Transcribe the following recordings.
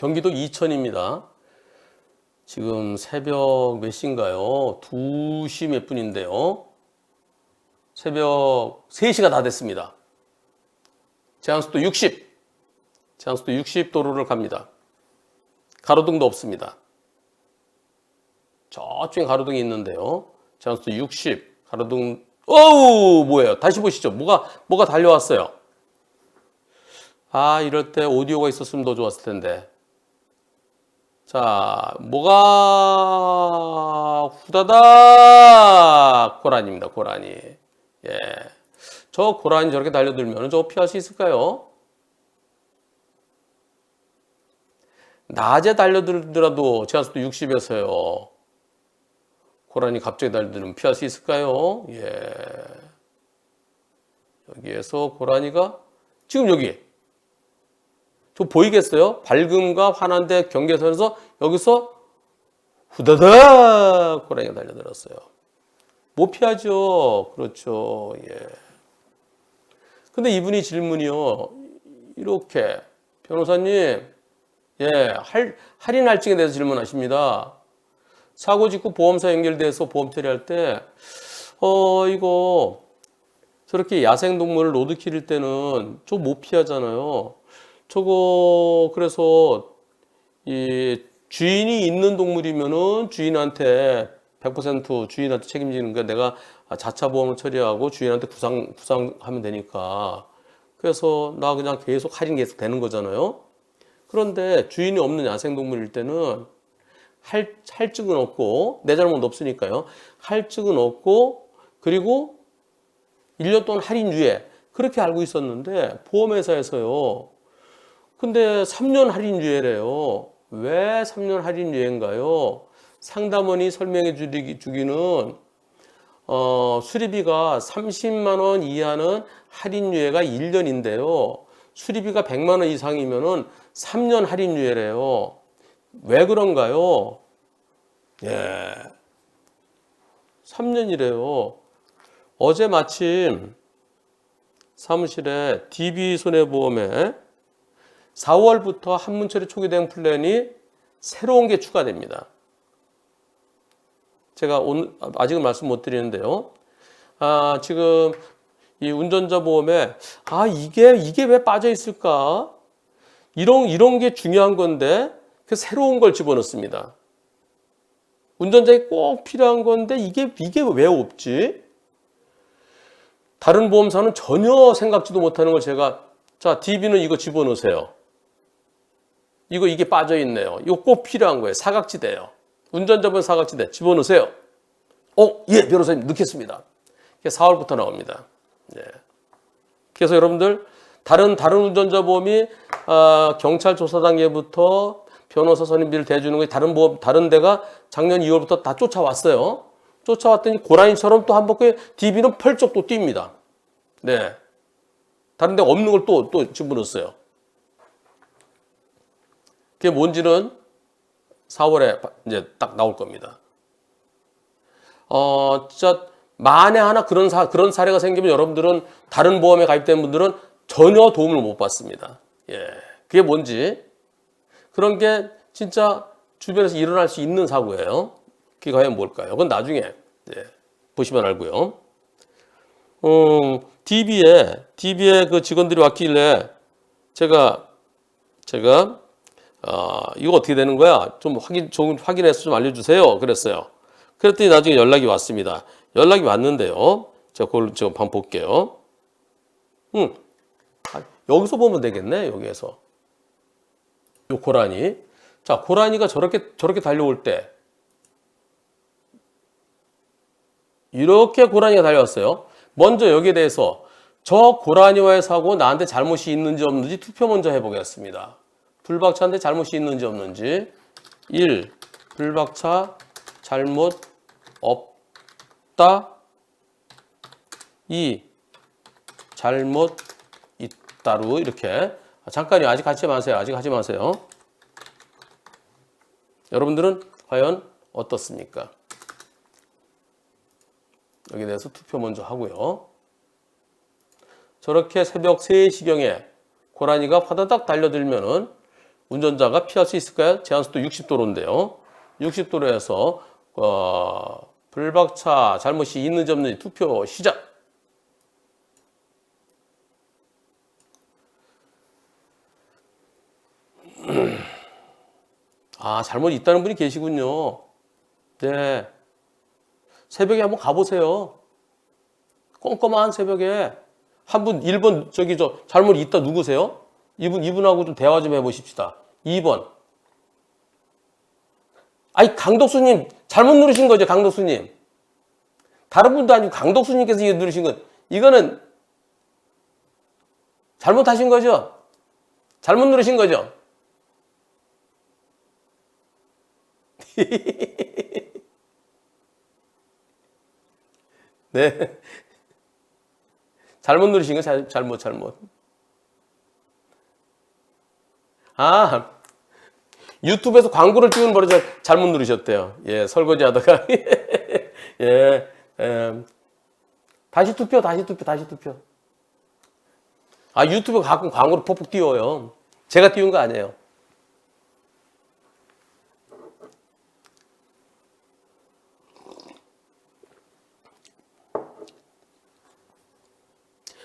경기도 이천입니다. 지금 새벽 몇 시인가요? 2시 몇 분인데요. 새벽 3시가 다 됐습니다. 제한속도 60. 제한속도 60 도로를 갑니다. 가로등도 없습니다. 저쪽에 가로등이 있는데요. 제한속도 60. 가로등, 어우, 뭐예요? 다시 보시죠. 뭐가, 뭐가 달려왔어요. 아, 이럴 때 오디오가 있었으면 더 좋았을 텐데. 자, 뭐가 후다닥 고라니입니다. 고라니. 예. 저 고라니 저렇게 달려들면 저거 피할 수 있을까요? 낮에 달려들더라도 제한속도 60에서요. 고라니 갑자기 달려들면 피할 수 있을까요? 예. 여기에서 고라니가 지금 여기 저 보이겠어요? 밝음과 환한데 경계선에서 여기서 후다닥 고라니가 달려들었어요. 못 피하죠. 그렇죠. 예. 근데 이분이 질문이요. 이렇게 변호사님, 예, 할, 할인 할증에 대해서 질문하십니다. 사고 직후 보험사 연결돼서 보험 처리할 때, 어, 이거 저렇게 야생 동물을 로드 키릴 때는 좀 못 피하잖아요. 저거 그래서 이 주인이 있는 동물이면은 주인한테 100% 주인한테 책임지는 거 내가 자차 보험을 처리하고 주인한테 구상 구상하면 되니까 그래서 나 그냥 계속 할인 계속 되는 거잖아요. 그런데 주인이 없는 야생 동물일 때는 할 할증은 없고 내 잘못 없으니까요. 할증은 없고 그리고 1년 동안 할인 유예 그렇게 알고 있었는데 보험회사에서요. 근데 3년 할인 유예래요. 왜 3년 할인 유예인가요? 상담원이 설명해 주기, 주기는 어, 수리비가 30만 원 이하는 할인 유예가 1년인데요. 수리비가 100만 원 이상이면은 3년 할인 유예래요. 왜 그런가요? 예. 3년이래요. 어제 마침 사무실에 DB 손해보험에 4월부터 한문처리 초기 대응 플랜이 새로운 게 추가됩니다. 제가 오늘 아직은 말씀 못 드리는데요. 아, 지금 이 운전자 보험에 아 이게 이게 왜 빠져 있을까? 이런 이런 게 중요한 건데 그 새로운 걸 집어넣습니다. 운전자에 꼭 필요한 건데 이게 이게 왜 없지? 다른 보험사는 전혀 생각지도 못하는 걸 제가 자 DB는 이거 집어넣으세요. 이거 이게 빠져 있네요. 이거 꼭 필요한 거예요. 사각지대요. 운전자분 사각지대 집어넣으세요. 어, 예, 변호사님 넣겠습니다. 4월부터 나옵니다. 예. 그래서 여러분들 다른 다른 운전자 보험이 아, 경찰 조사 단계부터 변호사 선임비를 대주는 거 다른 보험 다른 데가 작년 2월부터 다 쫓아왔어요. 쫓아왔더니 고라니처럼 또 한 바퀴 DB는 펄쩍 또 뜁니다. 네. 다른 데 없는 걸 또 또 집어넣었어요. 그게 뭔지는 4월에 이제 딱 나올 겁니다. 어, 진짜 만에 하나 그런 사 그런 사례가 생기면 여러분들은 다른 보험에 가입된 분들은 전혀 도움을 못 받습니다. 예. 그게 뭔지 그런 게 진짜 주변에서 일어날 수 있는 사고예요. 그게 과연 뭘까요? 그건 나중에 예, 보시면 알고요. 음, DB에 DB에 그 직원들이 왔길래 제가 제가 어, 이거 어떻게 되는 거야? 좀 확인 좀 확인해서 좀 알려주세요. 그랬어요. 그랬더니 나중에 연락이 왔습니다. 연락이 왔는데요. 제가 그걸 지금 한번 볼게요. 음, 아, 여기서 보면 되겠네. 여기에서 요 고라니. 자, 고라니가 저렇게 저렇게 달려올 때 이렇게 고라니가 달려왔어요. 먼저 여기에 대해서 저 고라니와의 사고 나한테 잘못이 있는지 없는지 투표 먼저 해보겠습니다. 불박차인데 잘못이 있는지 없는지 1. 불박차 잘못 없다 2. 잘못 있다로 이렇게 잠깐요 아직 하지 마세요 아직 하지 마세요 여러분들은 과연 어떻습니까? 여기에 대해서 투표 먼저 하고요 저렇게 새벽 3시경에 고라니가 화다닥 달려들면은 운전자가 피할 수 있을까요? 제한속도 60도로인데요. 60도로에서 어, 불박차 잘못이 있는지 없는지 투표 시작. 아, 잘못 있다는 분이 계시군요. 네. 새벽에 한번 가보세요. 껌껌한 새벽에. 한 분, 1번, 저기, 저, 잘못 있다 누구세요? 이분, 이분하고 좀 대화 좀 해보십시다. 2번. 아니, 강덕수님, 잘못 누르신 거죠, 강덕수님. 다른 분도 아니고 강덕수님께서 이거 누르신 건, 이거는 잘못하신 거죠? 잘못 누르신 거죠? 네. 잘못 누르신 거 잘, 잘못, 잘못. 아, 유튜브에서 광고를 찍은 버릇 잘못 누르셨대요. 예, 설거지 하다가. 예, 예. 다시 투표, 다시 투표, 다시 투표. 아, 유튜브 가끔 광고를 폭폭 띄워요. 제가 띄운 거 아니에요.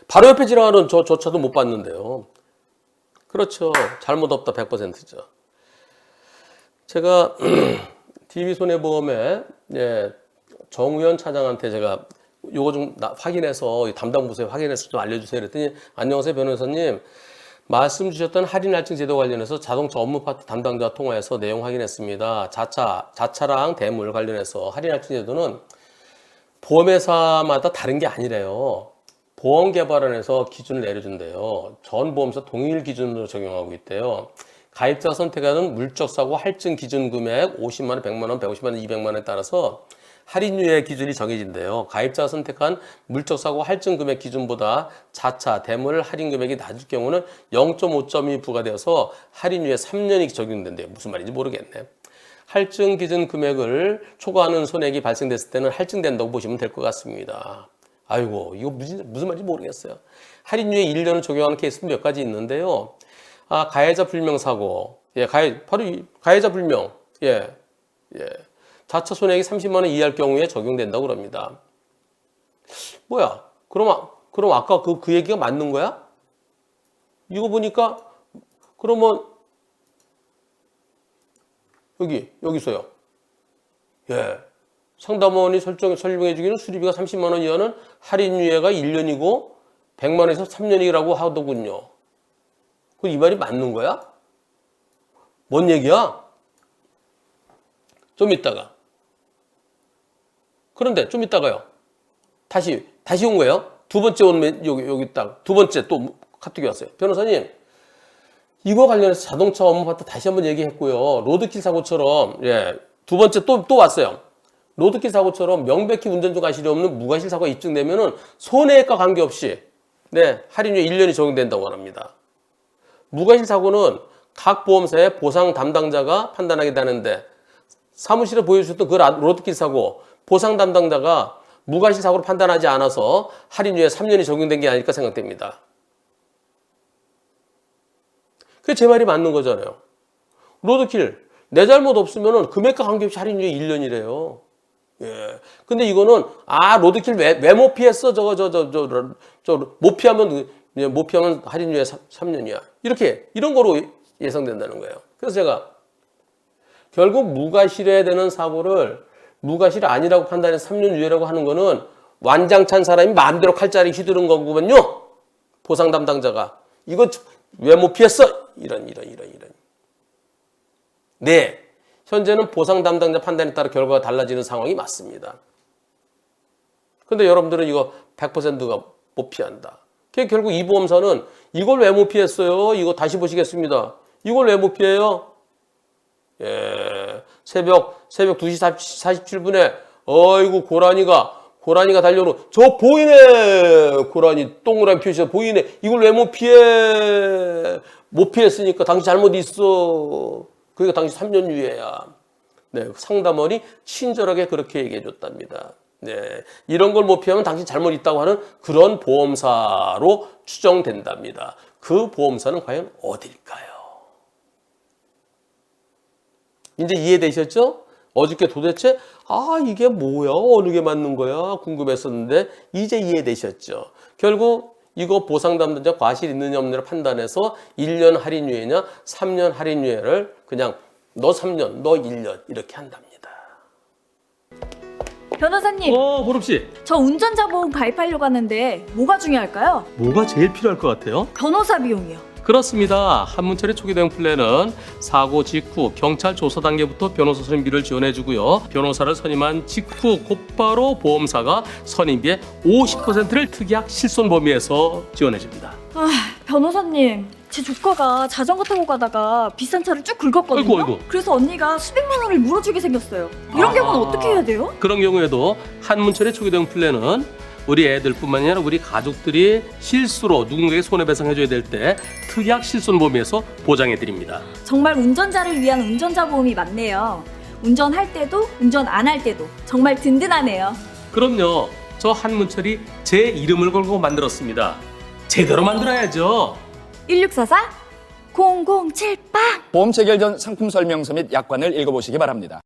바로 옆에 지나가는 저, 조차도 못 봤는데요. 그렇죠. 잘못 없다 100%죠. 제가 DB손해보험에 예, 정우현 차장한테 제가 요거 좀 나- 확인해서 이 담당 부서에 확인해서 좀 알려주세요. 그랬더니 안녕하세요 변호사님. 말씀 주셨던 할인 할증 제도 관련해서 자동차 업무 파트 담당자 통화해서 내용 확인했습니다. 자차, 자차랑 대물 관련해서 할인 할증 제도는 보험회사마다 다른 게 아니래요. 보험 개발원에서 기준을 내려준대요. 전 보험사 동일 기준으로 적용하고 있대요. 가입자 선택하는 물적 사고 할증 기준 금액 50만 원, 100만 원, 150만 원, 200만 원에 따라서 할인율의 기준이 정해진대요. 가입자가 선택한 물적 사고 할증 금액 기준보다 자차 대물 할인 금액이 낮을 경우는 0.5점이 부과되어서 할인율에 3년이 적용된대요. 무슨 말인지 모르겠네. 할증 기준 금액을 초과하는 손해액이 발생됐을 때는 할증된다고 보시면 될 것 같습니다. 아이고, 이거 무슨, 무슨 말인지 모르겠어요. 할인율에 1년을 적용하는 케이스는 몇 가지 있는데요. 아, 가해자 불명 사고. 예, 가해, 바로 이 가해자 불명. 예, 예. 자차 손해액이 30만 원 이하일 경우에 적용된다고 그럽니다. 뭐야? 그럼, 아- 그럼 아까 그, 그 얘기가 맞는 거야? 이거 보니까, 그러면, 여기, 여기서요. 예. 상담원이 설정, 설명해 주기는 수리비가 30만 원 이하는 할인 유예가 1년이고 100만 원에서 3년이라고 하더군요. 그 이 말이 맞는 거야? 뭔 얘기야? 좀 이따가. 그런데 좀 이따가요. 다시 다시 온 거예요. 두 번째 온 메- 여기 여기 딱 두 번째 또 카톡이 왔어요. 변호사님 이거 관련해서 자동차 업무 파트 다시 한번 얘기했고요. 로드킬 사고처럼 예, 두 번째 또 또 왔어요. 로드킬 사고처럼 명백히 운전 중 과실이 없는 무과실 사고가 입증되면은 손해액과 관계없이 네, 할인료 1년이 적용된다고 합니다. 무과실 사고는 각 보험사의 보상 담당자가 판단하게 되는데 사무실에 보여주셨던 그 라- 로드킬 사고 보상 담당자가 무과실 사고로 판단하지 않아서 할인료에 3년이 적용된 게 아닐까 생각됩니다. 그게 제 말이 맞는 거잖아요. 로드킬 내 잘못 없으면 금액과 관계없이 할인료에 1년이래요. 예. 근데 이거는 아 로드킬 왜왜못 피했어 저거 저 저 저저못 피하면 예, 못 피하면 할인료에 3, 년이야 이렇게 이런 거로 예상된다는 거예요. 그래서 제가 결국 무과실해야 되는 사고를 무과실 아니라고 판단해서 3년 유예라고 하는 거는 완장찬 사람이 마음대로 칼자리 휘두른 거군요. 보상 담당자가 이거 왜 못 피했어? 이런 이런 이런 이런. 네. 현재는 보상 담당자 판단에 따라 결과가 달라지는 상황이 맞습니다. 근데 여러분들은 이거 100%가 못 피한다. 결국 이 보험사는 이걸 왜 못 피했어요? 이거 다시 보시겠습니다. 이걸 왜 못 피해요? 예. 새벽, 새벽 2시 47분에, 어이구, 고라니가, 고라니가 달려오는, 저 보이네! 고라니 동그라미 표시가 보이네! 이걸 왜 못 피해? 못 피했으니까 당신 잘못 있어. 그러니까 당신 3년 유예야. 네, 상담원이 친절하게 그렇게 얘기해 줬답니다. 네, 이런 걸 못 피하면 당신 잘못 있다고 하는 그런 보험사로 추정된답니다. 그 보험사는 과연 어딜까요? 이제 이해되셨죠? 어저께 도대체 아 이게 뭐야 어느 게 맞는 거야 궁금했었는데 이제 이해되셨죠? 결국 이거 보상 담당자 과실 있느냐 없느냐 판단해서 1년 할인유예냐 3년 할인유예를 그냥 너 3년 너 1년 이렇게 한답니다. 변호사님, 어 보름 씨 저 운전자 보험 가입하려고 하는데 뭐가 중요할까요? 뭐가 제일 필요할 것 같아요? 변호사 비용이요. 그렇습니다. 한문철의 초기 대응 플랜은 사고 직후 경찰 조사 단계부터 변호사 선임비를 지원해주고요. 변호사를 선임한 직후 곧바로 보험사가 선임비의 50%를 특약 실손 범위에서 지원해줍니다. 아, 변호사님, 제 조카가 자전거 타고 가다가 비싼 차를 쭉 긁었거든요. 아이고, 아이고. 그래서 언니가 수백만 원을 물어주게 생겼어요. 이런 아. 경우는 어떻게 해야 돼요? 그런 경우에도 한문철의 초기 대응 플랜은 우리 애들뿐만 아니라 우리 가족들이 실수로 누군가에게 손해배상해줘야 될 때 특약 실손 범위에서 보장해드립니다. 정말 운전자를 위한 운전자 보험이 맞네요. 운전할 때도 운전 안 할 때도 정말 든든하네요. 그럼요. 저 한문철이 제 이름을 걸고 만들었습니다. 제대로 만들어야죠. 1644 0078 보험 체결 전 상품 설명서 및 약관을 읽어보시기 바랍니다.